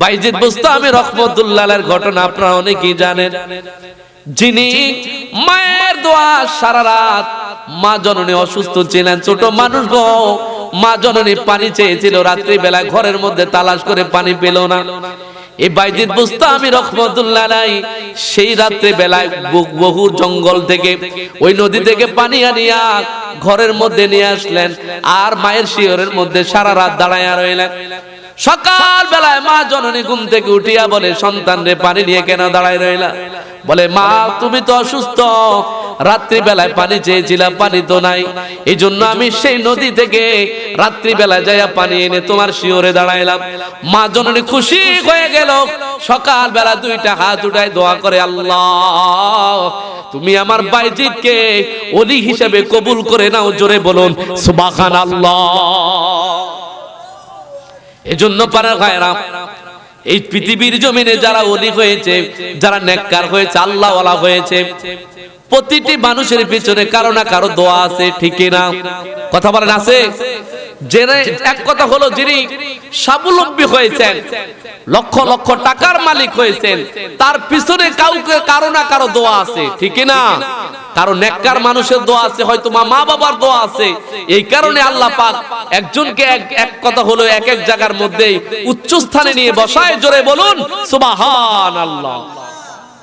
বাইজিদ বুস্তামি রহমতুল্লাহের ঘটনা আপনারা অনেকেই জানেন। যিনি মায়ের দোয়া সারা রাত মা জননী অসুস্থ ছিলেন, ছোট মানুষ গো, মা জননী পানি চেয়েছিল রাত্রি বেলা ঘরের মধ্যে তালাশ করে পানি পেল না। এই বাইজিদ বুস্তামি রহমতুল্লাহ নাই সেই রাত্রে বেলায় বহু জঙ্গল থেকে, ওই নদী থেকে পানি আনিয়া ঘরের মধ্যে নিয়ে আসলেন, আর মায়ের শিয়রের মধ্যে সারা রাত দাঁড়াইয়া রইলেন। সকাল বেলায় মা জননী ঘুম থেকে উঠিয়া বলে, সন্তান রে, পানি নিয়ে কেন দাঁড়ায় রইলা? বলে, মা, তুমি তো অসুস্থ। রাত্রি বেলায় পানি চেয়েছিলাম পানি তো নাই। এই জন্য আমি সেই নদী থেকে রাত্রি বেলায় যাইয়া পানি এনে তোমার শিওরে দাঁড়াইলাম। মা জননী খুশি হয়ে গেল। সকাল বেলা দুইটা হাত উঠায় দোয়া করে, আল্লাহ, তুমি আমার বাইজিদকে অলি হিসেবে কবুল করে নাও, জোরে বলুন সুবাখান আল্লাহ এজন্য পারা ভাইরা, এই পৃথিবীর জমিনে যারা অলি হয়েছে, যারা নেককার হয়েছে, আল্লাহওয়ালা হয়েছে, প্রতিটি মানুষের পিছনে কারও না কারও দোয়া আছে, ঠিক না কথা বলেন আছে? জেনে এক কথা হলো, যিনি স্বাবলম্বী হয়েছেন, লক্ষ লক্ষ টাকার মালিক হয়েছেন, তার পিছনে কাউকে কারও না কারও দোয়া আছে, ঠিক না কারও নেককার মানুষের দোয়া আছে, হয়তো মা মা বাবার দোয়া আছে। এই কারণে আল্লাহ পাক একজনকে এক এক কথা হলো এক এক জায়গার মধ্যেই উচ্চ স্থানে নিয়ে বসায়, জোরে বলুন সুবাহান আল্লাহ